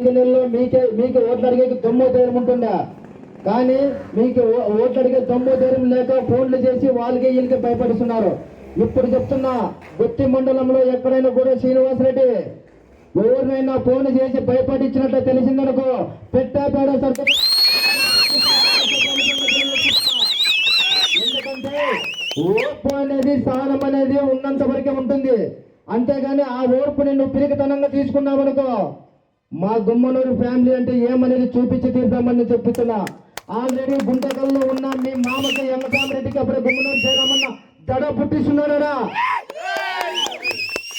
నెలల్లో మీకే మీకు ఓట్లు అడిగేకి దమ్ము ధైర్యం ఉంటుందా కానీ మీకు ఓ- ఓట్లు అడిగే తొమ్మిది ధైర్యం లేక ఫోన్లు చేసి వాళ్ళకి వీళ్ళకి భయపడుతున్నారు. ఇప్పుడు చెప్తున్నా గుత్తి మండలంలో ఎక్కడైనా కూడా శ్రీనివాసరెడ్డి ఎవరినైనా ఫోన్ చేసి భయపడించినట్టు తెలిసిందనుకో పెట్టా పేడ ఎందుకంటే ఓర్పు అనేది స్థానం అనేది ఉన్నంత వరకే ఉంటుంది. అంతేగాని ఆ ఓర్పుని నువ్వు పిరికితనంగా తీసుకున్నావనుకో మా గుమ్మనూరు ఫ్యామిలీ అంటే ఏమనేది చూపించి తీర్థామని చెప్తున్నా. ఆల్రెడీ గుంటకల్లో ఉన్న మీ మామకి రెడ్డికి అప్పుడు గుమ్మనూరు చేరామన్న దడ పుట్టిస్తున్నాడా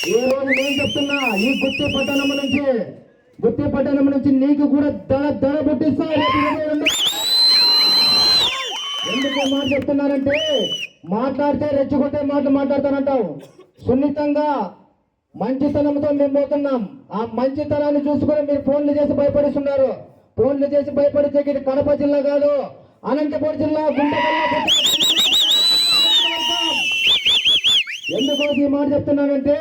ఈ రోజు నేను చెప్తున్నా ఈ గుత్తి పట్టణం నుంచి గుత్తి పట్టణం నుంచి నీకు కూడా దడ దడ పుట్టిస్తా. ఎందుకు మాట చెప్తున్నారంటే మాట్లాడితే రెచ్చగొట్టే మాట మాట్లాడతానంటావు. సున్నితంగా మంచితనంతో మేము పోతున్నాం. ఆ మంచితనాన్ని చూసుకొని మీరు ఫోన్లు చేసి భయపడిస్తున్నారు ఫోన్లు చేసి భయపడితే ఇది కడప జిల్లా కాదు అనంతపురం జిల్లా గుంటకల్లా ఎందుకు ఈ మాట చెప్తున్నానంటే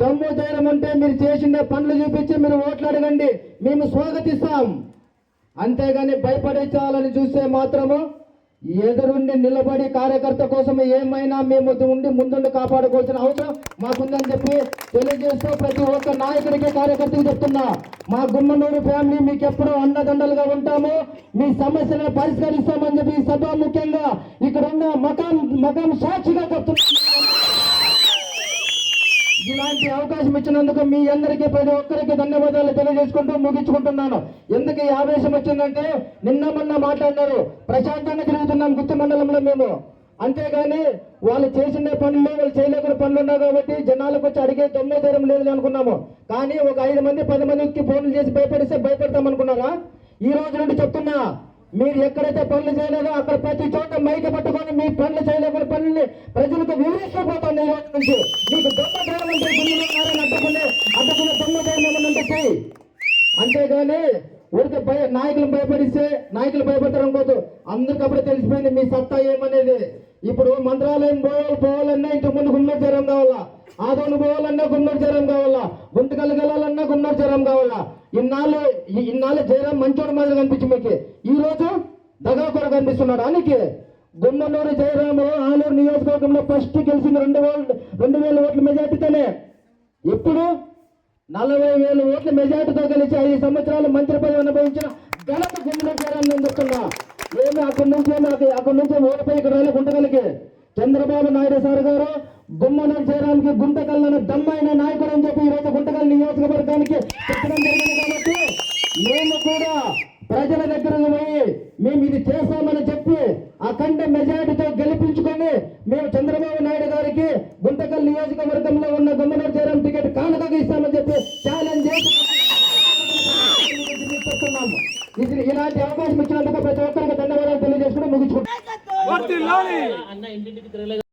దమ్ము ధైర్యం ఉంటే మీరు చేసిన పనులు చూపించి మీరు ఓట్లు అడగండి. మేము స్వాగతిస్తాం. అంతేగాని భయపడించాలని చూస్తే మాత్రము ఎదురుండి నిలబడి కార్యకర్త కోసం ఏమైనా మేము ఉండి ముందుండి కాపాడుకోవాల్సిన అవసరం మాకుందని చెప్పి తెలియజేస్తూ ప్రతి ఒక్క నాయకుడికి కార్యకర్తకి చెప్తున్నా. మా గుమ్మనూరు ఫ్యామిలీ మీకు ఎప్పుడూ అండదండలుగా ఉంటాము. మీ సమస్యలను పరిష్కరిస్తామని చెప్పి సభ ముఖ్యంగా ఇక్కడ ఉన్న మకాం మకాం సాక్షిగా చెప్తున్నా ఇలాంటి అవకాశం ఇచ్చినందుకు మీ అందరికీ ప్రతి ఒక్కరికి ధన్యవాదాలు తెలియజేసుకుంటూ ముగించుకుంటున్నాను. ఎందుకు ఈ ఆవేశం వచ్చిందంటే నిన్న మొన్న మాట్లాడినారు. ప్రశాంతంగా తిరుగుతున్నాం గుత్తి మండలంలో మేము. అంతేగాని వాళ్ళు చేసిన పనులు వాళ్ళు చేయలేకున్న పనులు ఉన్నాయి కాబట్టి జనాలకు వచ్చి అడిగే తొమ్మిది ధైర్యం లేదని అనుకున్నాము. కానీ ఒక ఐదు మంది పది మందికి ఫోన్లు చేసి భయపడిస్తే భయపెడతాం అనుకున్నారా? ఈ రోజు నుండి చెప్తున్నా మీరు ఎక్కడైతే పనులు చేయలేదో అక్కడ ప్రతి చోట మైక పట్టుకొని మీ పనులు చేయలేకున్న పనుల్ని ప్రజలకు వివరిస్తూ పోతాను ఈ రోజు నుంచి. మీకు దొంగ ధైర్యం ఉంటే గుండెలో ఉన్నారని అడ్డుకునే అడ్డుకునే దొంగ ఉంటే అంతేగాని ఊరికి భయ నాయకులు భయపడిస్తే నాయకులు భయపడతారు అనుకోదు అందరికప్పుడే తెలిసిపోయింది మీ సత్తా ఏమనేది. ఇప్పుడు మంత్రాలయం పోవాలి పోవాలన్నా ఇంటి ముందు గుమ్మడి చీరం కావాలా? ఆదోని పోవాలన్నా గుమ్మడి చీరం కావాలా? గుంటకల్లు వెళ్ళాలన్నా గుమ్మడి చీరం కావాలా? ఇన్నాళ్ళు ఇన్నాళ్ళు జయరాం మంచోడు మాదిరి కనిపించి మీకు. ఈ రోజు దగా కనిపిస్తున్నాడు అనికి గుమ్మనూరు జయరాము ఆలూరు నియోజకవర్గంలో ఫస్ట్ గెలిచింది రెండు వేల రెండు వేల ఓట్ల మెజార్టీతోనే. ఇప్పుడు నలభై వేల ఓట్ల మెజార్టీతో గెలిచి ఐదు సంవత్సరాలు మంత్రి పదవి అనుభవించిన ఘనత గుండె చేరాలని ఏమి అక్కడి నుంచి అక్కడి నుంచి ఓడిపోయి ఇక్కడ రాలే చంద్రబాబు నాయుడు సార్ గారు గుమ్మనూరు చేయడానికి గుంటకల్లని దమ్మైన నాయకుడు అని చెప్పి ఈరోజు గుంటకల్ నియోజకవర్గానికి జరిగింది కాబట్టి మేము కూడా ప్రజల దగ్గరకు పోయి మేము ఇది చేస్తామని చెప్పి అఖండ మెజారిటీతో గెలిపించుకొని మేము చంద్రబాబు నాయుడు గారికి గుంటకల్ నియోజకవర్గంలో ఉన్న గుమ్మనూరు చేరం టికెట్ కానుకగా ఛాలెంజ్ చేసి ఇది ఇలాంటి అవకాశం ఇచ్చినందుకు ప్రతి ఒక్కరికి ధన్యవాదాలు తెలియజేసుకుని ముగించుకుంటాం అన్న ఇంటింటికి